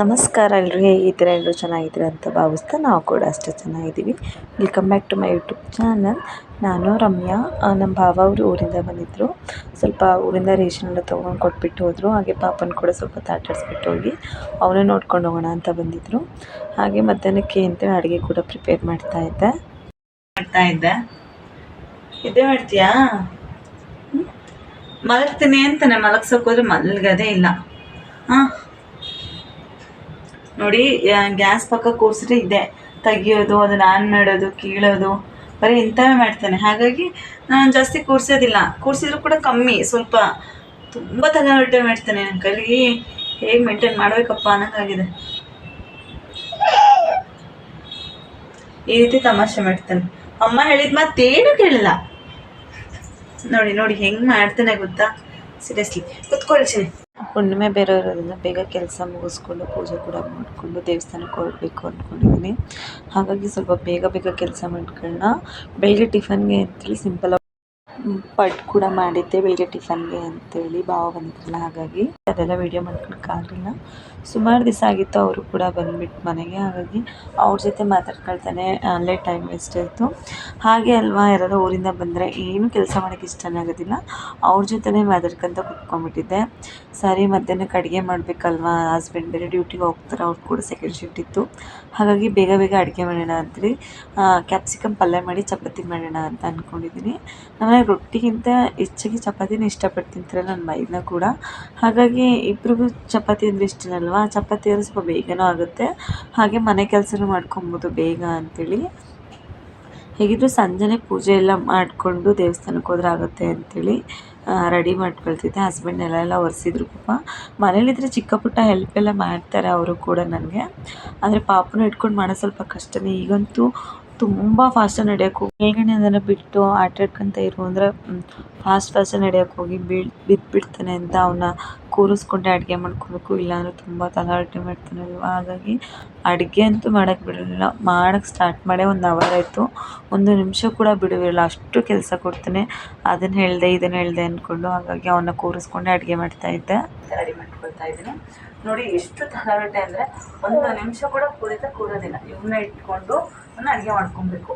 ನಮಸ್ಕಾರ ಎಲ್ರಿಗೆ ಈ ಥರ ಎಲ್ಲರೂ ಚೆನ್ನಾಗಿದ್ದೀರಾ ಅಂತ ಭಾವಿಸ್ತಾ ನಾವು ಕೂಡ ಅಷ್ಟೇ ಚೆನ್ನಾಗಿದ್ದೀವಿ. Welcome back to my YouTube channel ನಾನು ರಮ್ಯಾ ನಮ್ಮ ಭಾವ ಅವರು ಊರಿಂದ ಬಂದಿದ್ದರು ಸ್ವಲ್ಪ ಊರಿಂದ ರೇಷನ್ ಎಲ್ಲ ತೊಗೊಂಡು ಕೊಟ್ಬಿಟ್ಟು ಹೋದರು. ಹಾಗೆ ಪಾಪನ ಕೂಡ ಸ್ವಲ್ಪ ತಾಟಾಡಿಸ್ಬಿಟ್ಟು ಹೋಗಿ ಅವನೇ ನೋಡ್ಕೊಂಡು ಹೋಗೋಣ ಅಂತ ಬಂದಿದ್ದರು ಹಾಗೆ ಮಧ್ಯಾಹ್ನಕ್ಕೆ ಅಂತೇಳಿ ಅಡುಗೆ ಕೂಡ ಪ್ರಿಪೇರ್ ಮಾಡ್ತಾ ಇದ್ದೆ. ಮಾಡ್ತಾ ಇದ್ದೆ. ಇದೇ ಮಾಡ್ತೀಯಾ? ಮಲಗ್ತೀನಿ ಅಂತಾನೆ. ಮಲಗ್ಸೋಕೆ ಹೋದ್ರೆ ಮಲಗದೇ ಇಲ್ಲ. ಹಾಂ? ನೋಡಿ ಗ್ಯಾಸ್ ಪಕ್ಕ ಕೂರ್ಸಿದ್ರೆ ಇದೆ. ತೆಗಿಯೋದು ಅದನ್ನ ಆನ್ ಮಾಡೋದು, ಕೀಳೋದು, ಬರೀ ಇಂಥವೇ ಮಾಡ್ತಾನೆ. ಹಾಗಾಗಿ ನಾನು ಜಾಸ್ತಿ ಕೂರಿಸೋದಿಲ್ಲ. ಕೂರಿಸಿದ್ರು ಕೂಡ ಕಮ್ಮಿ, ಸ್ವಲ್ಪ ತುಂಬ ತಗೊಂಡೆ ಮಾಡ್ತಾನೆ ನನ್ನ ಕೈಲಿ. ಹೇಗೆ ಮೇಂಟೈನ್ ಮಾಡಬೇಕಪ್ಪ ಅನ್ನೋಂಗಾಗಿದೆ ಈ ರೀತಿ ತಮಾಷೆ ಮಾಡ್ತಾನೆ. ಅಮ್ಮ ಹೇಳಿದ ಮತ್ತೇನು ಕೇಳಿಲ್ಲ. ನೋಡಿ ನೋಡಿ, ಹೆಂಗೆ ಮಾಡ್ತಾನೆ ಗೊತ್ತಾ? ಸೀರಿಯಸ್ಲಿ ಕುತ್ಕೊಳ್ತೀನಿ ಹುಣ್ಣಿಮೆ ಬೇರೆ ಇರೋದ್ರಿಂದ ಬೇಗ ಕೆಲಸ ಮುಗಿಸ್ಕೊಂಡು ಪೂಜೆ ಕೂಡ ಮಾಡಿಕೊಂಡು ದೇವಸ್ಥಾನಕ್ಕೆ ಹೋಗಬೇಕು ಅಂದ್ಕೊಂಡಿದ್ದೀನಿ ಹಾಗಾಗಿ ಸ್ವಲ್ಪ ಬೇಗ ಬೇಗ ಕೆಲಸ ಮಾಡ್ಕೊಳ್ಳೋಣ. ಬೆಳಗ್ಗೆ ಟಿಫನ್ಗೆ ಅಂತೇಳಿ ಸಿಂಪಲ್ ಪಟ್ ಕೂಡ ಮಾಡಿದ್ದೆ, ಬೆಳಗ್ಗೆ ಟಿಫನ್ಗೆ ಅಂತೇಳಿ ಭಾವ ಬಂದಿದ್ರಲ್ಲ ಹಾಗಾಗಿ. ಅದೆಲ್ಲ ವಿಡಿಯೋ ಮಾಡ್ಕೊಳಕ್ಕಾಗಲಿಲ್ಲ ಸುಮಾರು ದಿವಸ ಆಗಿತ್ತು ಅವರು ಕೂಡ ಬಂದ್ಬಿಟ್ಟು ಮನೆಗೆ, ಹಾಗಾಗಿ ಅವ್ರ ಜೊತೆ ಮಾತಾಡ್ಕೊಳ್ತಾನೆ, ಅಲ್ಲೇ ಟೈಮ್ ವೇಸ್ಟ್ ಆಯಿತು. ಹಾಗೆ ಅಲ್ವಾ, ಯಾರಾದ್ರೂ ಊರಿಂದ ಬಂದರೆ ಏನು ಕೆಲಸ ಮಾಡೋಕ್ಕೆ ಇಷ್ಟನೇ ಆಗೋದಿಲ್ಲ ಅವ್ರ ಜೊತೆನೇ ಮಾತಾಡ್ಕೊತ ಕುತ್ಕೊಂಡ್ಬಿಟ್ಟಿದ್ದೆ. ಸರಿ ಮಧ್ಯಾಹ್ನಕ್ಕೆ ಅಡುಗೆ ಮಾಡಬೇಕಲ್ವಾ ಹಸ್ಬೆಂಡ್ ಬೇರೆ ಡ್ಯೂಟಿಗೆ ಹೋಗ್ತಾರೆ, ಅವ್ರು ಕೂಡ ಸೆಕೆಂಡ್ ಶಿಫ್ಟ್ ಇತ್ತು. ಹಾಗಾಗಿ ಬೇಗ ಬೇಗ ಅಡುಗೆ ಮಾಡೋಣ ಅಂತೇಳಿ ಕ್ಯಾಪ್ಸಿಕಮ್ ಪಲ್ಯ ಮಾಡಿ ಚಪಾತಿ ಮಾಡೋಣ ಅಂತ ಅಂದ್ಕೊಂಡಿದ್ದೀನಿ ಆಮೇಲೆ ರೊಟ್ಟಿಗಿಂತ ಹೆಚ್ಚಾಗಿ ಚಪಾತಿನ ಇಷ್ಟಪಟ್ಟು ತಿಂತಾರೆ ನನ್ನ ಮೈದನ ಕೂಡ. ಹಾಗಾಗಿ ಇಬ್ರಿಗೂ ಚಪಾತಿ ಅಂದರೆ ಇಷ್ಟನಲ್ವಾ ಚಪಾತಿ ಸ್ವಲ್ಪ ಬೇಗನೂ ಆಗುತ್ತೆ. ಹಾಗೆ ಮನೆ ಕೆಲಸನೂ ಮಾಡ್ಕೊಬೋದು ಬೇಗ ಅಂಥೇಳಿ ಹೇಗಿದ್ರು ಸಂಜೆನೇ ಪೂಜೆ ಎಲ್ಲ ಮಾಡಿಕೊಂಡು ದೇವಸ್ಥಾನಕ್ಕೆ ಹೋದ್ರೆ ಆಗುತ್ತೆ ಅಂಥೇಳಿ ರೆಡಿ ಮಾಡ್ಕೊಳ್ತಿದ್ದೆ. ಹಸ್ಬೆಂಡ್ ಎಲ್ಲ ಎಲ್ಲ ಒರೆಸಿದ್ರು ಪಾಪ. ಮನೇಲಿದ್ದರೆ ಚಿಕ್ಕ ಪುಟ್ಟ ಹೆಲ್ಪ್ ಎಲ್ಲ ಮಾಡ್ತಾರೆ ಅವರು ಕೂಡ ನನಗೆ. ಆದರೆ ಪಾಪನ ಇಟ್ಕೊಂಡು ಮಾಡೋದು ಸ್ವಲ್ಪ ಕಷ್ಟನೇ. ಈಗಂತೂ ತುಂಬ ಫಾಸ್ಟಾಗಿ ನಡೆಯಕ್ಕೆ. ಹೋಗಿ ಮೇಲ್ಗಡೆ ಅದನ್ನು ಬಿಟ್ಟು ಆಟ ಆಡ್ಕೊಂತ ಇರು ಅಂದರೆ ಫಾಸ್ಟ್ ಫಾಸ್ಟಾಗಿ ನಡೆಯಕ್ಕೆ ಹೋಗಿ ಬೀಳ್ ಬಿದ್ದುಬಿಡ್ತಾನೆ ಅಂತ ಅವನ್ನ ಕೂರಿಸ್ಕೊಂಡೆ ಅಡುಗೆ ಮಾಡ್ಕೊಬೇಕು, ಇಲ್ಲಾಂದರೆ ತುಂಬ ತಲಾಟೆ ಮಾಡ್ತಾನಲ್ವ ಹಾಗಾಗಿ ಅಡುಗೆ ಅಂತೂ ಮಾಡಕ್ಕೆ ಬಿಡಲಿಲ್ಲ. ಮಾಡೋಕ್ಕೆ ಸ್ಟಾರ್ಟ್ ಮಾಡೇ ಒಂದು ಅವರ್ ಆಯಿತು. ಒಂದು ನಿಮಿಷ ಕೂಡ ಬಿಡುವಿರಲ್ಲ, ಅಷ್ಟು ಕೆಲಸ ಕೊಡ್ತಾನೆ. ಅದನ್ನು ಹೇಳಿದೆ ಇದನ್ನು ಹೇಳಿದೆ ಅಂದ್ಕೊಂಡು ಹಾಗಾಗಿ ಅವನ್ನ ಕೂರಿಸ್ಕೊಂಡೆ ಅಡುಗೆ ಮಾಡ್ತಾಯಿದ್ದೆ ರೆಡಿ ಮಾಡ್ಕೊಳ್ತಾ ಇದ್ದೀನಿ. ನೋಡಿ ಎಷ್ಟು ತಲಾಟೆ ಅಂದರೆ ಒಂದು ನಿಮಿಷ ಕೂಡ ಕುಳಿತ ಕೂರೋದಿಲ್ಲ. ಇವನ್ನ ಇಟ್ಕೊಂಡು ನಾನು ಅಡುಗೆ ಮಾಡ್ಕೊಬೇಕು.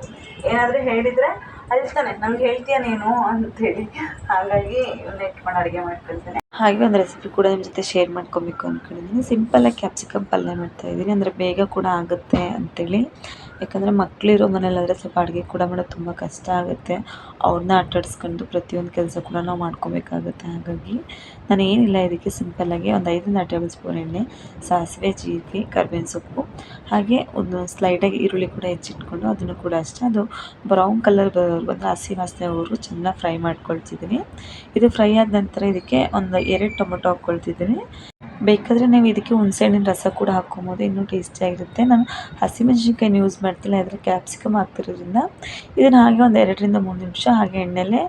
ಏನಾದರೂ ಹೇಳಿದರೆ ಅಳ್ತಾನೆ ನಂಗೆ ಹೇಳ್ತೀಯ ನೀನು? ಅಂತೇಳಿ ಹಾಗಾಗಿ ಇವನ್ನ ಇಟ್ಕೊಂಡು ಅಡುಗೆ ಮಾಡ್ಕೊಳ್ತಾನೆ. ಹಾಗೆ ಒಂದು ರೆಸಿಪಿ ಕೂಡ ನಿಮ್ಮ ಜೊತೆ ಶೇರ್ ಮಾಡ್ಕೊಬೇಕು ಅಂದ್ಕೊಂಡಿದ್ದೀನಿ ಸಿಂಪಲ್ಲಾಗಿ ಕ್ಯಾಪ್ಸಿಕಮ್ ಪಲ್ಯ ಮಾಡ್ತಾ ಇದ್ದೀನಿ ಅಂದರೆ ಬೇಗ ಕೂಡ ಆಗುತ್ತೆ ಅಂತೇಳಿ. ಯಾಕಂದರೆ ಮಕ್ಕಳಿರೋ ಮನೇಲಾದರೆ ಸ್ವಲ್ಪ ಅಡುಗೆ ಕೂಡ ಮಾಡೋದು ತುಂಬ ಕಷ್ಟ ಆಗುತ್ತೆ. ಅವ್ರನ್ನ ಆಟಾಡಿಸ್ಕೊಂಡು ಪ್ರತಿಯೊಂದು ಕೆಲಸ ಕೂಡ ನಾವು ಮಾಡ್ಕೊಬೇಕಾಗುತ್ತೆ ಹಾಗಾಗಿ. ನಾನು ಏನಿಲ್ಲ ಇದಕ್ಕೆ ಸಿಂಪಲ್ಲಾಗಿ ಒಂದು ಐದರಿಂದ ಟೇಬಲ್ ಸ್ಪೂನ್ ಎಣ್ಣೆ, ಸಾಸಿವೆ, ಜೀರಿಗೆ, ಕರ್ಬೇವಿನ ಸೊಪ್ಪು, ಹಾಗೆ ಒಂದು ಸ್ಲೈಡಾಗಿ ಈರುಳ್ಳಿ ಕೂಡ ಹೆಚ್ಚಿಟ್ಕೊಂಡು ಅದನ್ನು ಕೂಡ ಅಷ್ಟೇ. ಅದು ಬ್ರೌನ್ ಕಲರ್ ಬರೋ ಅಂದರೆ ಹಸಿ ಅವರು ಚೆನ್ನಾಗಿ ಫ್ರೈ ಮಾಡ್ಕೊಳ್ತಿದ್ದೀನಿ. ಇದು ಫ್ರೈ ಆದ ನಂತರ ಇದಕ್ಕೆ ಒಂದು ಎರಡು ಟೊಮೊಟೊ ಹಾಕ್ಕೊಳ್ತಿದ್ದೀನಿ. ಬೇಕಾದರೆ ನೀವು ಇದಕ್ಕೆ ಹುಣಸೆಹಣ್ಣಿನ ರಸ ಕೂಡ ಹಾಕ್ಕೊಬೋದು, ಇನ್ನೂ ಟೇಸ್ಟಿಯಾಗಿರುತ್ತೆ ನಾನು ಹಸಿಮೆಣ್ಸಿನ್ಕಾಯಿನ ಯೂಸ್ ಮಾಡ್ತಿಲ್ಲ ಅದರ ಕ್ಯಾಪ್ಸಿಕಮ್ ಹಾಕ್ತಿರೋದ್ರಿಂದ. ಇದನ್ನು ಹಾಗೆ ಒಂದು ಎರಡರಿಂದ ಮೂರು ನಿಮಿಷ ಹಾಗೆ ಎಣ್ಣೆಲೇ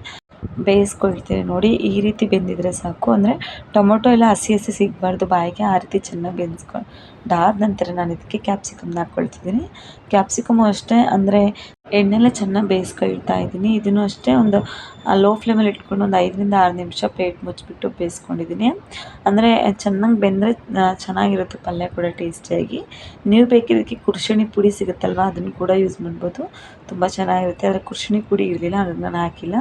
ಬೇಯಿಸ್ಕೊಳ್ತೀನಿ ನೋಡಿ. ಈ ರೀತಿ ಬೆಂದಿದ್ರೆ ಸಾಕು. ಅಂದರೆ ಟೊಮೊಟೊ ಎಲ್ಲ ಹಸಿ ಹಸಿ ಸಿಗಬಾರ್ದು ಬಾಯಿಗೆ. ಆ ರೀತಿ ಚೆನ್ನಾಗಿ ಬೆಂದಿಸ್ಕೊಂಡಾದ ನಂತರ ನಾನು ಇದಕ್ಕೆ ಕ್ಯಾಪ್ಸಿಕಮ್ನ ಹಾಕ್ಕೊಳ್ತಿದ್ದೀನಿ ಕ್ಯಾಪ್ಸಿಕಮು ಅಷ್ಟೇ, ಅಂದರೆ ಎಣ್ಣೆಲ್ಲ ಚೆನ್ನಾಗಿ ಬೇಯಿಸ್ಕೊಳ್ತಾ ಇದ್ದೀನಿ. ಇದನ್ನು ಅಷ್ಟೇ ಒಂದು ಲೋ ಫ್ಲೇಮಲ್ಲಿ ಇಟ್ಕೊಂಡು ಒಂದು ಐದರಿಂದ ಆರು ನಿಮಿಷ ಪ್ಲೇಟ್ ಮುಚ್ಚಿಬಿಟ್ಟು ಬೇಯಿಸ್ಕೊಂಡಿದ್ದೀನಿ. ಅಂದರೆ ಚೆನ್ನಾಗಿ ಬೆಂದರೆ ಚೆನ್ನಾಗಿರುತ್ತೆ ಪಲ್ಯ ಕೂಡ ಟೇಸ್ಟಿಯಾಗಿ ನೀವು ಬೇಕಿದ್ದಕ್ಕೆ ಕುರ್ಶಣಿ ಪುಡಿ ಸಿಗುತ್ತಲ್ವ? ಅದನ್ನು ಕೂಡ ಯೂಸ್ ಮಾಡ್ಬೋದು. ತುಂಬ ಚೆನ್ನಾಗಿರುತ್ತೆ. ಆದರೆ ಕುರ್ಶಣಿ ಪುಡಿ ಇರಲಿಲ್ಲ, ಅದನ್ನು ನಾನು ಹಾಕಿಲ್ಲ.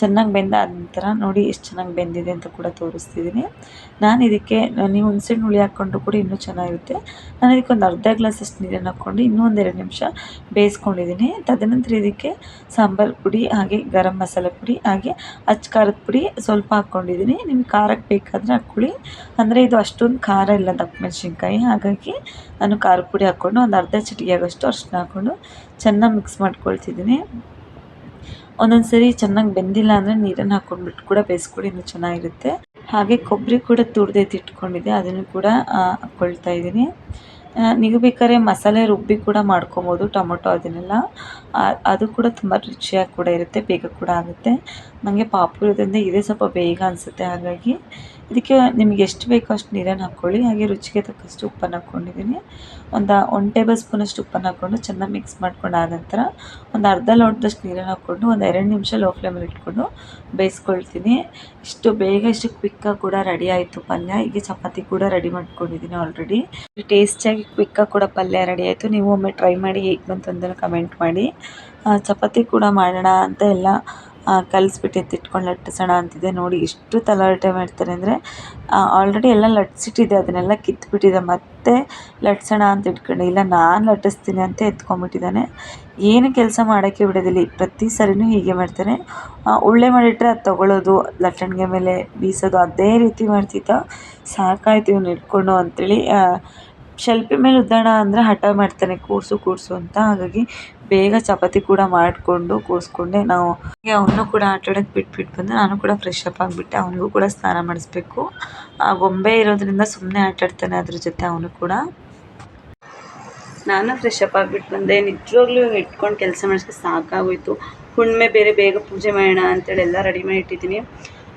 ಚೆನ್ನಾಗಿ ಬೆಂದ ನಂತರ ನೋಡಿ ಎಷ್ಟು ಚೆನ್ನಾಗಿ ಬೆಂದಿದೆ ಅಂತ ಕೂಡ ತೋರಿಸ್ತಿದ್ದೀನಿ ನಾನು ಇದಕ್ಕೆ, ನೀವು ಹುಣ್ಸೆಹಣ್ಣು ಹುಳಿ ಹಾಕ್ಕೊಂಡ್ರು ಕೂಡ ಇನ್ನೂ ಚೆನ್ನಾಗಿರುತ್ತೆ. ನಾನು ಇದಕ್ಕೆ ಒಂದು ಅರ್ಧ ಗ್ಲಾಸಷ್ಟು ನೀರನ್ನು ಹಾಕ್ಕೊಂಡು ಇನ್ನೂ ಒಂದು ಎರಡು ನಿಮಿಷ ಬೇಯಿಸ್ಕೊಂಡಿದ್ದೀನಿ ತದನಂತರ ಇದಕ್ಕೆ ಸಾಂಬಾರು ಪುಡಿ, ಹಾಗೆ ಗರಂ ಮಸಾಲೆ ಪುಡಿ, ಹಾಗೆ ಅಚ್ಚ ಖಾರದ ಪುಡಿ ಸ್ವಲ್ಪ ಹಾಕ್ಕೊಂಡಿದ್ದೀನಿ ನಿಮ್ಗೆ ಖಾರಕ್ಕೆ ಬೇಕಾದರೆ ಹಾಕ್ಕೊಳ್ಳಿ ಅಂದರೆ ಇದು ಅಷ್ಟೊಂದು ಖಾರ ಇಲ್ಲ ದಪ್ಪ ಮೆಣಸಿನ್ಕಾಯಿ ಹಾಗಾಗಿ ನಾನು ಖಾರದ ಪುಡಿ ಹಾಕ್ಕೊಂಡು ಒಂದು ಅರ್ಧ ಚಿಟಿಕೆ ಆಗೋಷ್ಟು ಅರ್ಶಿನ ಹಾಕ್ಕೊಂಡು ಚೆನ್ನಾಗಿ ಮಿಕ್ಸ್ ಮಾಡ್ಕೊಳ್ತಿದ್ದೀನಿ ಒಂದೊಂದು ಸರಿ ಚೆನ್ನಾಗಿ ಬೆಂದಿಲ್ಲ ಅಂದರೆ ನೀರನ್ನು ಹಾಕೊಂಡ್ಬಿಟ್ಟು ಕೂಡ ಬೇಯಿಸ್ಕೊಳ್ಳಿ ಇನ್ನೂ ಚೆನ್ನಾಗಿರುತ್ತೆ. ಹಾಗೆ ಕೊಬ್ಬರಿ ಕೂಡ ತುರ್ದೈತೆ ಇಟ್ಕೊಂಡಿದ್ದೆ, ಅದನ್ನು ಕೂಡ ಹಾಕ್ಕೊಳ್ತಾ ಇದ್ದೀನಿ. ನೀವು ಬೇಕಾದ್ರೆ ಮಸಾಲೆ ರುಬ್ಬಿ ಕೂಡ ಮಾಡ್ಕೊಬೋದು, ಟೊಮೊಟೊ ಅದನ್ನೆಲ್ಲ. ಅದು ಕೂಡ ತುಂಬ ರುಚಿಯಾಗಿ ಕೂಡ ಇರುತ್ತೆ, ಬೇಗ ಕೂಡ ಆಗುತ್ತೆ. ನನಗೆ ಪಾಪುರದಿಂದ ಇದೇ, ಸ್ವಲ್ಪ ಬೇಗ ಅನಿಸುತ್ತೆ, ಹಾಗಾಗಿ. ಅದಕ್ಕೆ ನಿಮಗೆ ಎಷ್ಟು ಬೇಕೋ ಅಷ್ಟು ನೀರನ್ನು ಹಾಕ್ಕೊಳ್ಳಿ. ಹಾಗೆ ರುಚಿಗೆ ತಕ್ಕಷ್ಟು ಉಪ್ಪನ್ನು ಹಾಕ್ಕೊಂಡಿದ್ದೀನಿ. ಒಂದು ಒನ್ ಟೇಬಲ್ ಸ್ಪೂನಷ್ಟು ಉಪ್ಪನ್ನು ಹಾಕ್ಕೊಂಡು ಚೆನ್ನಾಗಿ ಮಿಕ್ಸ್ ಮಾಡ್ಕೊಂಡು ಆದ ನಂತರ ಒಂದು ಅರ್ಧ ಲೋಟದಷ್ಟು ನೀರನ್ನು ಹಾಕ್ಕೊಂಡು ಒಂದು ಎರಡು ನಿಮಿಷ ಲೋ ಫ್ಲೇಮಲ್ಲಿ ಇಟ್ಕೊಂಡು ಬೇಯಿಸ್ಕೊಳ್ತೀನಿ. ಇಷ್ಟು ಬೇಗ, ಇಷ್ಟು ಕ್ವಿಕ್ಕಾಗಿ ಕೂಡ ರೆಡಿ ಆಯಿತು ಪಲ್ಯ. ಹೀಗೆ ಚಪಾತಿ ಕೂಡ ರೆಡಿ ಮಾಡ್ಕೊಂಡಿದ್ದೀನಿ ಆಲ್ರೆಡಿ ಟೇಸ್ಟಿಯಾಗಿ ಕ್ವಿಕ್ಕಾಗಿ ಕೂಡ ಪಲ್ಯ ರೆಡಿ ಆಯಿತು. ನೀವು ಒಮ್ಮೆ ಟ್ರೈ ಮಾಡಿ ಹೇಗೆ ಬಂತು ಅಂತ ಕಮೆಂಟ್ ಮಾಡಿ. ಚಪಾತಿ ಕೂಡ ಮಾಡೋಣ ಅಂತ ಎಲ್ಲ ಕಲಿಸ್ಬಿಟ್ಟು ಎತ್ತಿಟ್ಕೊಂಡು ಲಟ್ಟಿಸೋಣ ಅಂತಿದೆ. ನೋಡಿ ಎಷ್ಟು ತಲಾಟೆ ಮಾಡ್ತಾರೆ ಅಂದರೆ ಆಲ್ರೆಡಿ ಎಲ್ಲ ಲಟ್ಸಿಟ್ಟಿದೆ. ಅದನ್ನೆಲ್ಲ ಕಿತ್ತುಬಿಟ್ಟಿದೆ ಮತ್ತೆ ಲಟ್ಸೋಣ ಅಂತ ಇಟ್ಕೊಂಡು. ಇಲ್ಲ, ನಾನು ಲಟ್ಟಿಸ್ತೀನಿ ಅಂತ ಎತ್ಕೊಂಡ್ಬಿಟ್ಟಿದ್ದಾನೆ. ಏನು ಕೆಲಸ ಮಾಡೋಕ್ಕೆ ಬಿಡೋದಿಲ್ಲ. ಪ್ರತಿ ಸರಿನೂ ಹೀಗೆ ಮಾಡ್ತಾನೆ. ಉಳ್ಳೆ ಮಾಡಿಟ್ರೆ ಅದು ತೊಗೊಳ್ಳೋದು, ಲಟ್ಟಣಿಗೆ ಮೇಲೆ ಬೀಸೋದು, ಅದೇ ರೀತಿ ಮಾಡ್ತಿತ್ತು ಸಾಕಾಯ್ತು ಇವ್ನು ಇಟ್ಕೊಂಡು ಅಂತೇಳಿ ಶೆಲ್ಫಿ ಮೇಲೆ ಉದ್ದಾಣ ಅಂದರೆ ಹಠ ಮಾಡ್ತಾನೆ, ಕೂರಿಸು ಕೂರಿಸು ಅಂತ. ಹಾಗಾಗಿ ಬೇಗ ಚಪಾತಿ ಕೂಡ ಮಾಡಿಕೊಂಡು, ಕೂರಿಸ್ಕೊಂಡೆ ನಾವು. ಹಾಗೆ ಅವನು ಕೂಡ ಆಟ ಆಡೋಕ್ಕೆ ಬಿಟ್ಬಿಟ್ಟು ಬಂದು ನಾನು ಕೂಡ ಫ್ರೆಶ್ ಅಪ್ ಆಗಿಬಿಟ್ಟೆ. ಅವನಿಗೂ ಕೂಡ ಸ್ನಾನ ಮಾಡಿಸ್ಬೇಕು. ಆ ಗೊಂಬೆ ಇರೋದ್ರಿಂದ ಸುಮ್ಮನೆ ಆಟ ಆಡ್ತಾನೆ ಅದ್ರ ಜೊತೆ ಅವನು ಕೂಡ. ನಾನು ಫ್ರೆಶ್ ಅಪ್ ಆಗಿಬಿಟ್ಟು ಬಂದೆ. ನಿಜವಾಗ್ಲೂ ಇಟ್ಕೊಂಡು ಕೆಲಸ ಮಾಡಿಸ್ಕೆ ಸಾಕಾಗೋಯ್ತು. ಹುಣ್ಣಿಮೆ ಬೇರೆ ಬೇಗ ಪೂಜೆ ಮಾಡೋಣ ಅಂತೇಳಿ ಎಲ್ಲ ರೆಡಿ ಮಾಡಿ ಇಟ್ಟಿದ್ದೀನಿ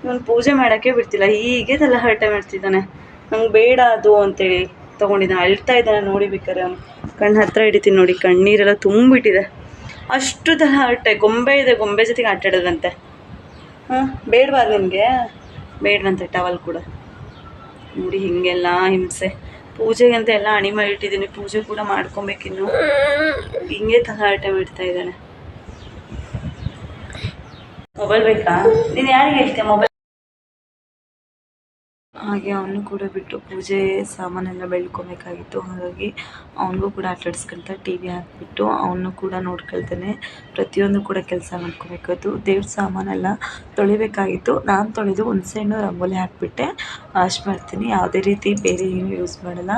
ಇವನು ಪೂಜೆ ಮಾಡೋಕ್ಕೆ ಬಿಡ್ತಿಲ್ಲ. ಹೀಗೆ ತಲೆ ಹರಟೆ ಮಾಡ್ತಿದ್ದಾನೆ. ನಂಗೆ ಬೇಡ ಅದು ಅಂತೇಳಿ. ತೊಗೊಂಡಿದ್ದಾನೆ ಅಳ್ತಾ ಇದ್ದಾನೆ ನೋಡಿ ಬೇಕಾದ್ರೆ. ಅವನು ಕಣ್ಣು ಹತ್ರ ಹಿಡಿತೀನಿ ನೋಡಿ, ಕಣ್ಣೀರೆಲ್ಲ ತುಂಬಿಟ್ಟಿದೆ. ಅಷ್ಟು ತರಹ ಹರಟೆ ಗೊಂಬೆ ಇದೆ, ಗೊಂಬೆ ಜೊತೆಗೆ ಆಟ ಆಡೋದಂತೆ ಹಾಂ, ಬೇಡವಾ ನಿನಗೆ ಬೇಡವಂತೆ ಟವಲ್ ಕೂಡ. ನೋಡಿ, ಹೀಗೆಲ್ಲ ಹಿಂಸೆ. ಪೂಜೆಗಂತ ಎಲ್ಲ ಅಣಿ ಮಾಡಿಟ್ಟಿದ್ದೀನಿ ಪೂಜೆ ಕೂಡ ಮಾಡ್ಕೊಬೇಕಿನ್ನು. ಹಿಂಗೆ ತಲಾಟೆ ಮಾಡ್ತಾ ಇದ್ದಾನೆ. ಮೊಬೈಲ್ ಬೇಕಾ? ನೀನು ಯಾರಿಗೆ ಹೇಳ್ತೀಯ ಮೊಬೈಲ್ ಹಾಗೆ ಅವನು ಕೂಡ ಬಿಟ್ಟು ಪೂಜೆ ಸಾಮಾನೆಲ್ಲ ಬೆಳ್ಕೊಬೇಕಾಗಿತ್ತು. ಹಾಗಾಗಿ ಅವನಿಗೂ ಕೂಡ ಆಟಾಡಿಸ್ಕೊಂತ ಟಿ ವಿ ಹಾಕ್ಬಿಟ್ಟು ಅವನು ಕೂಡ ನೋಡ್ಕೊಳ್ತಾನೆ. ಪ್ರತಿಯೊಂದು ಕೂಡ ಕೆಲಸ ಮಾಡ್ಕೋಬೇಕಾಯ್ತು ದೇವ್ರ ಸಾಮಾನೆಲ್ಲ ತೊಳಿಬೇಕಾಗಿತ್ತು. ನಾನು ತೊಳೆದು ಹುಣಸೆಹಣ್ಣು ರಂಗೋಲಿ ಹಾಕಿಬಿಟ್ಟೆ. ವಾಶ್ ಮಾಡ್ತೀನಿ. ಯಾವುದೇ ರೀತಿ ಬೇರೆ ಏನು ಯೂಸ್ ಮಾಡಲ್ಲ.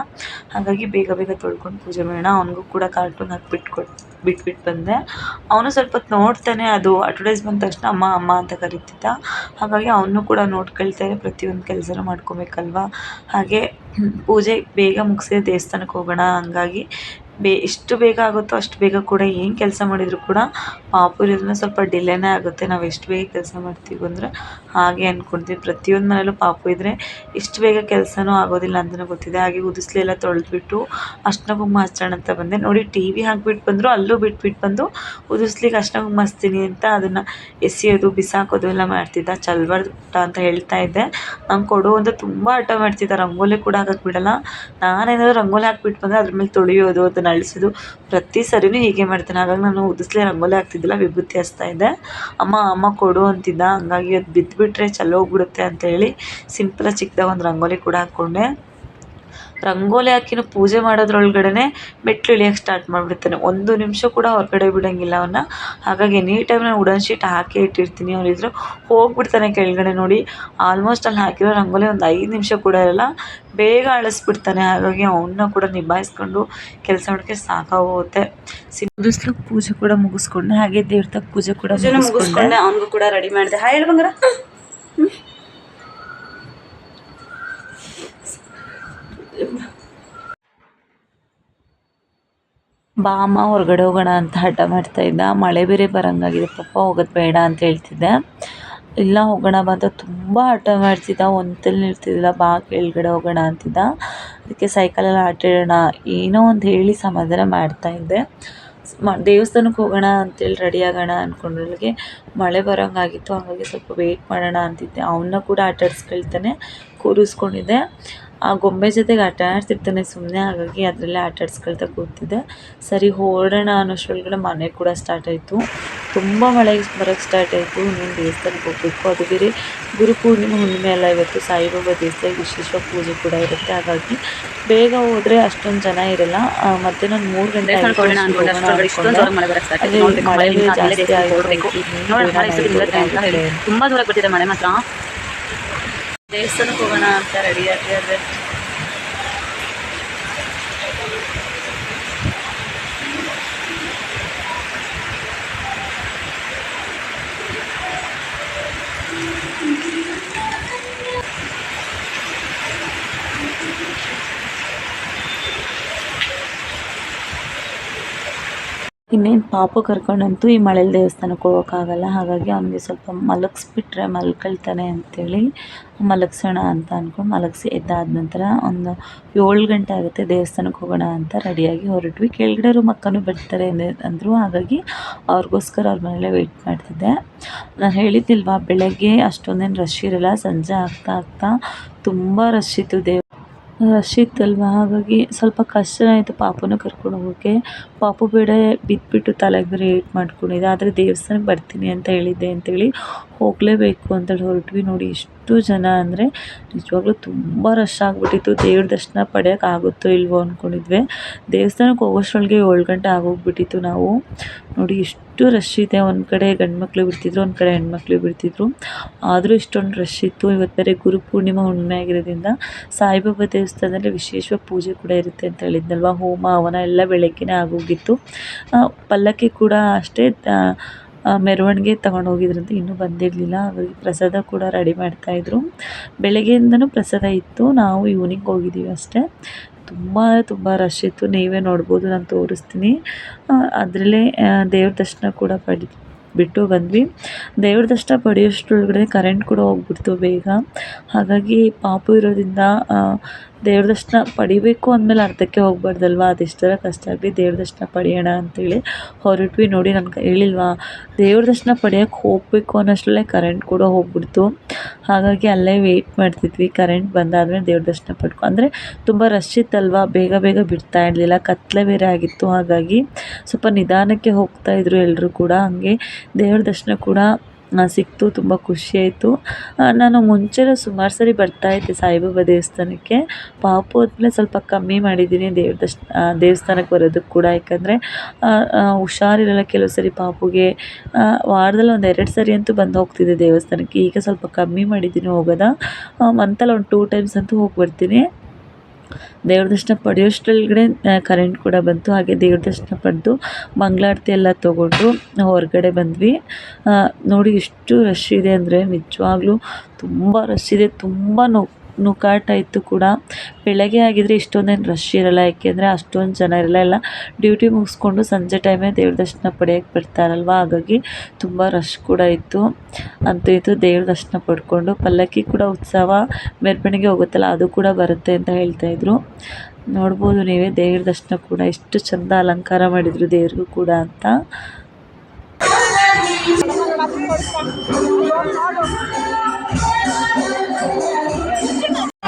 ಹಾಗಾಗಿ ಬೇಗ ಬೇಗ ತೊಳ್ಕೊಂಡು ಪೂಜೆ ಮಾಡೋಣ. ಅವನಿಗೂ ಕೂಡ ಕಾರ್ಟೂನ್ ಹಾಕಿ ಕೊಟ್ಟು ಬಿಟ್ಬಿಟ್ಟು ಬಂದೆ. ಅವನು ಸ್ವಲ್ಪ ನೋಡ್ತಾನೆ. ಅದು ಅಡ್ವರ್ಟೈಸ್ ಬಂದ ತಕ್ಷಣ ಅಮ್ಮ ಅಮ್ಮ ಅಂತ ಕರಿತಿದ್ದ. ಹಾಗಾಗಿ ಅವನು ಕೂಡ ನೋಡ್ಕೊಳ್ತಾರೆ ಪ್ರತಿಯೊಂದು ಕೆಲಸನೂ ಮಾಡ್ಕೊಬೇಕಲ್ವ ಹಾಗೆ ಪೂಜೆ ಬೇಗ ಮುಗಿಸಿ ದೇವಸ್ಥಾನಕ್ಕೆ ಹೋಗೋಣ. ಹಂಗಾಗಿ ಬೇ, ಎಷ್ಟು ಬೇಗ ಆಗುತ್ತೋ ಅಷ್ಟು ಬೇಗ ಕೂಡ ಏನು ಕೆಲಸ ಮಾಡಿದರೂ ಕೂಡ ಪಾಪು ಇರೋದ್ರಿಂದ ಸ್ವಲ್ಪ ಡಿಲೇನೇ ಆಗುತ್ತೆ. ನಾವು ಎಷ್ಟು ಬೇಗ ಕೆಲಸ ಮಾಡ್ತೀವಿ ಅಂದರೆ ಹಾಗೆ ಅಂದ್ಕೊಳ್ತೀವಿ ಪ್ರತಿಯೊಂದು ಮನೇಲೂ ಪಾಪು ಇದ್ದರೆ ಇಷ್ಟು ಬೇಗ ಕೆಲಸನೂ ಆಗೋದಿಲ್ಲ ಅಂತಲೂ ಗೊತ್ತಿದೆ. ಹಾಗೆ ಉದಿಸ್ಲೆಲ್ಲ ತೊಳೆದ್ಬಿಟ್ಟು ಅರ್ಶಿನ ಕುಂಕುಮ ಹಚ್ಚೋಣ ಅಂತ ಬಂದೆ. ನೋಡಿ, ಟಿ ವಿ ಹಾಕ್ಬಿಟ್ಟು ಬಂದರು, ಅಲ್ಲೂ ಬಿಟ್ಬಿಟ್ಟು ಬಂದು ಉದಿಸ್ಲಿಕ್ಕೆ ಅರ್ಶಿನ ಕುಂಕುಮ ಹಚ್ತೀನಿ ಅಂತ ಅದನ್ನು ಎಸೆಯೋದು, ಬಿಸಾಕೋದು ಎಲ್ಲ ಮಾಡ್ತಿದ್ದ. ಚಲ್ಬಾರ್ದು ಪುಟ್ಟ ಅಂತ ಹೇಳ್ತಾ ಇದ್ದೆ. ನಂಗೆ ಕೊಡು ಅಂತ ತುಂಬ ಹಠ ಮಾಡ್ತಿದ್ದ. ರಂಗೋಲಿ ಕೂಡ ಹಾಕಕ್ಕೆ ಬಿಡಲ್ಲ. ನಾನೇನಾದರೂ ರಂಗೋಲಿ ಹಾಕ್ಬಿಟ್ಟು ಬಂದರೆ ಅದ್ರ ಮೇಲೆ ತೊಳೆಯೋದು ಅದನ್ನು ಅಳಿಸೋದು ಪ್ರತಿ ಸರಿನೂ ಹೀಗೆ ಮಾಡ್ತೀನಿ. ಹಾಗಾಗಿ ನಾನು ಉದಿಸ್ಲೇ ರಂಗೋಲಿ ಹಾಕ್ತಿದ್ದಿಲ್ಲ, ವಿಭೂತಿ ಹಚ್ತಾ ಇದ್ದೆ. ಅಮ್ಮ ಅಮ್ಮ ಕೊಡು ಅಂತಿದ್ದ. ಹಂಗಾಗಿ ಅದು ಬಿದ್ದುಬಿಟ್ರೆ ಹೋಗ್ಬಿಡುತ್ತೆ ಅಂತ ಹೇಳಿ ಸಿಂಪಲಾಗಿ ಚಿಕ್ಕದಾಗ ಒಂದು ರಂಗೋಲಿ ಕೂಡ ಹಾಕ್ಕೊಂಡೆ. ರಂಗೋಲಿ ಹಾಕಿನೂ ಪೂಜೆ ಮಾಡೋದ್ರೊಳಗಡೆ ಮೆಟ್ಲು ಇಳಿಯೋಕ್ಕೆ ಸ್ಟಾರ್ಟ್ ಮಾಡಿಬಿಡ್ತಾನೆ ಒಂದು ನಿಮಿಷ ಕೂಡ ಹೊರಗಡೆ ಬಿಡೋಂಗಿಲ್ಲ ಅವನ್ನ ಹಾಗಾಗಿ ಎನಿ ಟೈಮ್ ನಾನು ವುಡನ್ ಶೀಟ್ ಹಾಕೇ ಇಟ್ಟಿರ್ತೀನಿ. ಅವನಿದ್ರು ಹೋಗ್ಬಿಡ್ತಾನೆ ಕೆಳಗಡೆ ನೋಡಿ. ಆಲ್ಮೋಸ್ಟ್ ಅಲ್ಲಿ ಹಾಕಿರೋ ರಂಗೋಲಿ ಒಂದು ಐದು ನಿಮಿಷ ಕೂಡ ಇರಲ್ಲ. ಬೇಗ ಅಳಿಸ್ಬಿಡ್ತಾನೆ. ಹಾಗಾಗಿ ಅವನ್ನ ಕೂಡ ನಿಭಾಯಿಸ್ಕೊಂಡು ಕೆಲಸ ಮಾಡೋಕ್ಕೆ ಸಾಕಾಗೋಗುತ್ತೆ. ಸಿಂಧುಸ್ಲು ಪೂಜೆ ಕೂಡ ಮುಗಿಸ್ಕೊಂಡೆ. ಹಾಗೆ ದೇವ್ರ ಪೂಜೆ ಕೂಡ ಮುಗಿಸ್ಕೊಂಡೆ. ಅವನಿಗೂ ಕೂಡ ರೆಡಿ ಮಾಡಿದೆ. ಹಾಯ್ ಹೇಳು ಬಂಗಾರ. ಬಾ ಅಮ್ಮ, ಹೊರಗಡೆ ಹೋಗೋಣ ಅಂತ ಹಠ ಮಾಡ್ತಾ ಇದ್ದ. ಮಳೆ ಬೇರೆ ಬರೋಂಗಾಗಿದೆ. ಪಾಪ ಹೋಗೋದು ಬೇಡ ಅಂತ ಹೇಳ್ತಿದ್ದೆ. ಇಲ್ಲ, ಹೋಗೋಣ ಬಾ ಅಂತ ತುಂಬ ಹಠ ಮಾಡ್ತಿದ್ದ. ಒಂದಲ್ಲಿ ನಿಲ್ತಿದ್ದಿಲ್ಲ. ಬಾ, ಕೆಳಗಡೆ ಹೋಗೋಣ ಅಂತಿದ್ದ. ಅದಕ್ಕೆ ಸೈಕಲಲ್ಲಿ ಆಟ ಆಡೋಣ, ಏನೋ ಒಂದು ಹೇಳಿ ಸಮಾಧಾನ ಮಾಡ್ತಾ ಇದ್ದೆ. ಮ ದೇವಸ್ಥಾನಕ್ಕೆ ಹೋಗೋಣ ಅಂತೇಳಿ ರೆಡಿ ಆಗೋಣ ಅಂದ್ಕೊಂಡ್ರೊಳಗೆ ಮಳೆ ಬರೋಂಗಾಗಿತ್ತು. ಹಾಗಾಗಿ ಸ್ವಲ್ಪ ವೇಟ್ ಮಾಡೋಣ ಅಂತಿದ್ದೆ. ಅವನ್ನ ಕೂಡ ಆಟ ಆಡಿಸ್ಕೊಳ್ತಾನೆ ಕೂರಿಸ್ಕೊಂಡಿದ್ದೆ. ಆ ಗೊಂಬೆ ಜೊತೆಗೆ ಆಟ ಆಡ್ತಿರ್ತಾನೆ ಸುಮ್ಮನೆ ಹಾಗಾಗಿ ಅದರಲ್ಲೇ ಆಟ ಆಡಿಸ್ಕೊಳ್ತಾ ಕೂತಿದ್ದೆ. ಸರಿ ಹೊರಡೋಣ ಅನ್ನೋಷ್ಟರೊಳಗಡೆ ಮನೆ ಕೂಡ ಸ್ಟಾರ್ಟ್ ಆಯಿತು. ತುಂಬ ಮಳೆ ಬರೋಕ್ಕೆ ಸ್ಟಾರ್ಟ್ ಆಯಿತು. ಇನ್ನೇನು ದೇವಸ್ಥಾನಕ್ಕೆ ಹೋಗಬೇಕು? ಅದು ಬೇರೆ ಗುರು ಪೂರ್ಣಿಮೆ ಹುಣ್ಣಿಮೆ ಎಲ್ಲ ಇವತ್ತು ಸಾಯಿಬಾಬಾ ದೇವಸ್ಥಾನ ವಿಶೇಷ ಪೂಜೆ ಕೂಡ ಇರುತ್ತೆ. ಹಾಗಾಗಿ ಬೇಗ ಹೋದರೆ ಅಷ್ಟೊಂದು ಜನ ಇರಲ್ಲ. ಮತ್ತೆ ನಾನು ಮೂರು ಗಂಟೆ. ಅಲ್ಲಿ ಮಳೆ ಜಾಸ್ತಿ ತುಂಬ ದೂರ ಮಳೆ ಮಾತ್ರ. ದೇವಸ್ಥಾನಕ್ಕೆ ಹೋಗೋಣ ಅಂತ ರೆಡಿ ಆಗಿ ಪಾಪು ಕರ್ಕೊಂಡಂತೂ ಈ ಮಳೇಲಿ ದೇವಸ್ಥಾನಕ್ಕೆ ಹೋಗೋಕ್ಕಾಗಲ್ಲ. ಹಾಗಾಗಿ ಅವನಿಗೆ ಸ್ವಲ್ಪ ಮಲಗಿಸ್ಬಿಟ್ರೆ ಮಲ್ಕೊಳ್ತಾನೆ ಅಂಥೇಳಿ ಮಲಗ್ಸೋಣ ಅಂತ ಅಂದ್ಕೊಂಡು ಮಲಗಿಸಿ ಎದ್ದಾದ ನಂತರ ಒಂದು ಏಳು ಗಂಟೆ ಆಗುತ್ತೆ ದೇವಸ್ಥಾನಕ್ಕೆ ಹೋಗೋಣ ಅಂತ ರೆಡಿಯಾಗಿ ಹೊರಟ್ವಿ. ಕೆಳಗಡೆ ರೂಮ್ ಅಕ್ಕನೂ ಬರ್ತಾರೆ ಅಂದೆ ಅಂದರು. ಹಾಗಾಗಿ ಅವ್ರಿಗೋಸ್ಕರ ಅವ್ರ ಮನೇಲೆ ವೆಯ್ಟ್ ಮಾಡ್ತಿದ್ದೆ. ನಾನು ಹೇಳಿದ್ದಿಲ್ವಾ, ಬೆಳಗ್ಗೆ ಅಷ್ಟೊಂದೇನು ರಶ್ ಇರಲ್ಲ, ಸಂಜೆ ಆಗ್ತಾ ಆಗ್ತಾ ತುಂಬ ರಶ್ ಇತ್ತು ದೇವ್ ರಶ್ ಅಲ್ವಾ? ಹಾಗಾಗಿ ಸ್ವಲ್ಪ ಕಷ್ಟ ಆಯಿತು ಪಾಪುನ ಕರ್ಕೊಂಡು ಹೋಗೋಕ್ಕೆ ಪಾಪು ಬೇಡ ಬಿದ್ದುಬಿಟ್ಟು ತಲೆಗೆ ಬೇರೆ ಏಟು ಮಾಡ್ಕೊಂಡಿದ್ದೆ ಆದರೆ ದೇವಸ್ಥಾನಕ್ಕೆ ಬರ್ತೀನಿ ಅಂತ ಹೇಳಿದ್ದೆ ಅಂತೇಳಿ ಹೋಗಲೇಬೇಕು ಅಂತೇಳಿ ಹೊರಟ್ವಿ ನೋಡಿ. ಎಷ್ಟು ಜನ ಅಂದರೆ ನಿಜವಾಗ್ಲೂ ತುಂಬ ರಶ್ ಆಗಿಬಿಟ್ಟಿತ್ತು. ದೇವ್ರ ದರ್ಶನ ಪಡೆಯೋಕೆ ಆಗುತ್ತೋ ಇಲ್ವೋ ಅಂದ್ಕೊಂಡಿದ್ವಿ ದೇವಸ್ಥಾನಕ್ಕೆ ಹೋಗೋಷ್ಟರೊಳಗೆ ಏಳು ಗಂಟೆ ಆಗೋಗ್ಬಿಟ್ಟಿತ್ತು ನಾವು. ನೋಡಿ ಎಷ್ಟು ರಶ್ ಇದೆ. ಒಂದು ಕಡೆ ಗಂಡು ಮಕ್ಕಳು ಬಿಡ್ತಿದ್ರು, ಒಂದು ಕಡೆ ಹೆಣ್ಮಕ್ಳು ಬಿಡ್ತಿದ್ರು. ಆದರೂ ಇಷ್ಟೊಂದು ರಶ್ ಇತ್ತು. ಇವತ್ತು ಬೇರೆ ಗುರು ಪೂರ್ಣಿಮಾ ಹುಣ್ಣಿಮೆ ಆಗಿರೋದ್ರಿಂದ ಸಾಯಿಬಾಬಾ ದೇವಸ್ಥಾನದಲ್ಲಿ ವಿಶೇಷ ಪೂಜೆ ಕೂಡ ಇರುತ್ತೆ ಅಂತ ಹೇಳಿದ್ನಲ್ವ? ಹೋಮ, ಹವನ ಎಲ್ಲ ಬೆಳಗ್ಗೆನೇ ಆಗೋಗಿತ್ತು. ಪಲ್ಲಕ್ಕಿ ಕೂಡ ಅಷ್ಟೇ ಮೆರವಣಿಗೆ ತಗೊಂಡು ಹೋಗಿದ್ರಂತೆ ಇನ್ನೂ ಬಂದಿರಲಿಲ್ಲ. ಹಾಗಾಗಿ ಪ್ರಸಾದ ಕೂಡ ರೆಡಿ ಮಾಡ್ತಾಯಿದ್ರು ಬೆಳಗ್ಗೆಯಿಂದನೂ ಪ್ರಸಾದ ಇತ್ತು. ನಾವು ಈವ್ನಿಂಗ್ ಹೋಗಿದ್ದೀವಿ ಅಷ್ಟೇ. ತುಂಬ ತುಂಬ ರಶ್ ಇತ್ತು. ನೀವೇ ನೋಡ್ಬೋದು, ನಾನು ತೋರಿಸ್ತೀನಿ. ಅದರಲ್ಲೇ ದೇವ್ರ ದರ್ಶನ ಕೂಡ ಪಡಿ, ಬಿಟ್ಟು ಬಂದ್ವಿ. ದೇವ್ರ ದರ್ಶನ ಪಡೆಯುವಷ್ಟರಲ್ಲಿ ಕರೆಂಟ್ ಕೂಡ ಹೋಗ್ಬಿಡ್ತು ಬೇಗ. ಹಾಗಾಗಿ ಪಾಪು ಇರೋದ್ರಿಂದ ದೇವ್ರ ದರ್ಶನ ಪಡಿಬೇಕು ಅಂದಮೇಲೆ ಅರ್ಧಕ್ಕೆ ಹೋಗ್ಬಾರ್ದಲ್ವ? ಅದೆಷ್ಟರ ಕಷ್ಟ. ಆಗಲಿ ದೇವ್ರ ದರ್ಶನ ಪಡೆಯೋಣ ಅಂತೇಳಿ ಹೊರಟ್ವಿ ನೋಡಿ, ನನಗೆ ಹೇಳಿಲ್ವಾ? ದೇವ್ರ ದರ್ಶನ ಪಡೆಯೋಕ್ಕೆ ಹೋಗಬೇಕು ಅನ್ನೋಷ್ಟರಲ್ಲೇ ಕರೆಂಟ್ ಕೂಡ ಹೋಗ್ಬಿಡ್ತು. ಹಾಗಾಗಿ ಅಲ್ಲೇ ವೆಯ್ಟ್ ಮಾಡ್ತಿದ್ವಿ. ಕರೆಂಟ್ ಬಂದಾದಮೇಲೆ ದೇವ್ರ ದರ್ಶನ ಪಡ್ಕೊ ಅಂದರೆ ತುಂಬ ರಶ್ ಇತ್ತಲ್ವ? ಬೇಗ ಬೇಗ ಬಿಡ್ತಾ ಇರಲಿಲ್ಲ. ಕತ್ಲೆ ಬೇರೆ ಆಗಿತ್ತು. ಹಾಗಾಗಿ ಸ್ವಲ್ಪ ನಿಧಾನಕ್ಕೆ ಹೋಗ್ತಾ ಇದ್ರು ಎಲ್ಲರೂ ಕೂಡ. ಹಂಗೆ ದೇವ್ರ ದರ್ಶನ ಕೂಡ ಸಿಕ್ತು, ತುಂಬ ಖುಷಿಯಾಯಿತು ನಾನು ಮುಂಚೆನೂ ಸುಮಾರು ಸರಿ ಬರ್ತಾಯಿದ್ದೆ ಸಾಯಿಬಾಬಾ ದೇವಸ್ಥಾನಕ್ಕೆ. ಪಾಪು ಹೋದ್ಮೇಲೆ ಸ್ವಲ್ಪ ಕಮ್ಮಿ ಮಾಡಿದ್ದೀನಿ ದೇವ್ರ ದೇವಸ್ಥಾನಕ್ಕೆ ಬರೋದಕ್ಕೆ ಕೂಡ. ಯಾಕಂದರೆ ಹುಷಾರಿರಲ್ಲ ಕೆಲವು ಸರಿ ಪಾಪುಗೆ. ವಾರದಲ್ಲಿ ಒಂದು ಎರಡು ಸರಿ ಅಂತೂ ಬಂದು ಹೋಗ್ತಿದ್ದೆ ದೇವಸ್ಥಾನಕ್ಕೆ. ಈಗ ಸ್ವಲ್ಪ ಕಮ್ಮಿ ಮಾಡಿದ್ದೀನಿ ಹೋಗೋದ. ಮಂತಲ್ಲಿ ಒಂದು ಟೂ ಟೈಮ್ಸ್ ಅಂತೂ ಹೋಗಿ ಬರ್ತೀನಿ. ದೇವ್ರ ದರ್ಶನ ಪಡೆಯೋಷ್ಟರೊಳಗಡೆ ಕರೆಂಟ್ ಕೂಡ ಬಂತು. ಹಾಗೆ ದೇವ್ರ ದರ್ಶನ ಪಡೆದು ಮಂಗಳಾರತಿ ಎಲ್ಲ ತೊಗೊಂಡು ಹೊರಗಡೆ ಬಂದ್ವಿ. ನೋಡಿ ಎಷ್ಟು ರಶ್ ಇದೆ ಅಂದರೆ ನಿಜವಾಗ್ಲೂ ತುಂಬ ರಶ್ ಇದೆ, ತುಂಬ ನು ನುಕಾಟ ಇತ್ತು ಕೂಡ. ಬೆಳಗ್ಗೆ ಆಗಿದ್ರೆ ಇಷ್ಟೊಂದೇನು ರಶ್ ಇರಲ್ಲ, ಯಾಕೆಂದರೆ ಅಷ್ಟೊಂದು ಜನ ಇರಲ್ಲ. ಎಲ್ಲ ಡ್ಯೂಟಿ ಮುಗಿಸ್ಕೊಂಡು ಸಂಜೆ ಟೈಮೇ ದೇವ್ರ ದರ್ಶನ ಪಡೆಯೋಕ್ಕೆ ಬರ್ತಾರಲ್ವ? ಹಾಗಾಗಿ ತುಂಬ ರಶ್ ಕೂಡ ಇತ್ತು. ಅಂತೂ ಇತ್ತು, ದೇವ್ರ ದರ್ಶನ ಪಡ್ಕೊಂಡು. ಪಲ್ಲಕ್ಕಿ ಕೂಡ ಉತ್ಸವ ಮೆರವಣಿಗೆ ಹೋಗುತ್ತಲ್ಲ, ಅದು ಕೂಡ ಬರುತ್ತೆ ಅಂತ ಹೇಳ್ತಾಯಿದ್ರು ನೋಡ್ಬೋದು ನೀವೇ, ದೇವ್ರ ದರ್ಶನ ಕೂಡ. ಎಷ್ಟು ಚಂದ ಅಲಂಕಾರ ಮಾಡಿದರು ದೇವ್ರಿಗೂ ಕೂಡ ಅಂತ.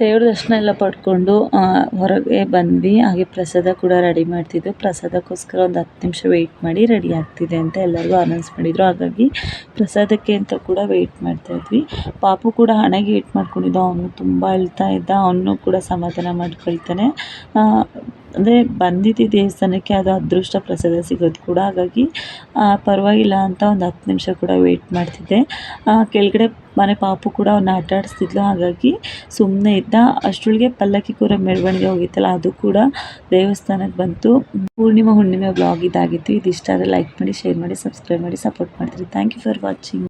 ದೇವ್ರ ದರ್ಶನ ಎಲ್ಲ ಪಡ್ಕೊಂಡು ಹೊರಗೆ ಬಂದ್ವಿ. ಹಾಗೆ ಪ್ರಸಾದ ಕೂಡ ರೆಡಿ ಮಾಡ್ತಿದ್ವಿ. ಪ್ರಸಾದಕ್ಕೋಸ್ಕರ ಒಂದು ಹತ್ತು ನಿಮಿಷ ವೆಯ್ಟ್ ಮಾಡಿ ರೆಡಿ ಆಗ್ತಿದೆ ಅಂತ ಎಲ್ಲರಿಗೂ ಅನೌನ್ಸ್ ಮಾಡಿದರು. ಹಾಗಾಗಿ ಪ್ರಸಾದಕ್ಕೆ ಅಂತ ಕೂಡ ವೆಯ್ಟ್ ಮಾಡ್ತಾ ಇದ್ವಿ. ಪಾಪು ಕೂಡ ಹಣೆಗೆ ಏಟ್ ಮಾಡ್ಕೊಂಡಿದ್ದ. ಅವನು ತುಂಬ ಅಳ್ತಾ ಇದ್ದ. ಅವನು ಕೂಡ ಸಮಾಧಾನ ಮಾಡ್ಕೊಳ್ತಾನೆ. ಅಂದರೆ ಬಂದಿದ್ದು ದೇವಸ್ಥಾನಕ್ಕೆ ಅದು ಅದೃಷ್ಟ ಪ್ರಸಾದ ಸಿಗೋದು ಕೂಡ. ಹಾಗಾಗಿ ಪರವಾಗಿಲ್ಲ ಅಂತ ಒಂದು ಹತ್ತು ನಿಮಿಷ ಕೂಡ ವೆಯ್ಟ್ ಮಾಡ್ತಿದ್ದೆ. ಕೆಳಗಡೆ ಮನೆ ಪಾಪು ಕೂಡ ಅವನ್ನ ಆಟ ಆಡಿಸ್ತಿದ್ಲು. ಹಾಗಾಗಿ ಸುಮ್ಮನೆ ಇದ್ದ. ಅಷ್ಟೊಳಗೆ ಪಲ್ಲಕ್ಕಿ ಕೂರ ಮೆರವಣಿಗೆ ಹೋಗಿತ್ತಲ್ಲ, ಅದು ಕೂಡ ದೇವಸ್ಥಾನಕ್ಕೆ ಬಂತು. ಪೂರ್ಣಿಮಾ ಹುಣ್ಣಿಮೆ ಬ್ಲಾಗ್ ಇದಾಗಿತ್ತು. ಇದಿಷ್ಟ ಆದರೆ ಲೈಕ್ ಮಾಡಿ ಶೇರ್ ಮಾಡಿ ಸಬ್ಸ್ಕ್ರೈಬ್ ಮಾಡಿ ಸಪೋರ್ಟ್ ಮಾಡ್ತೀರಿ. Thank you for watching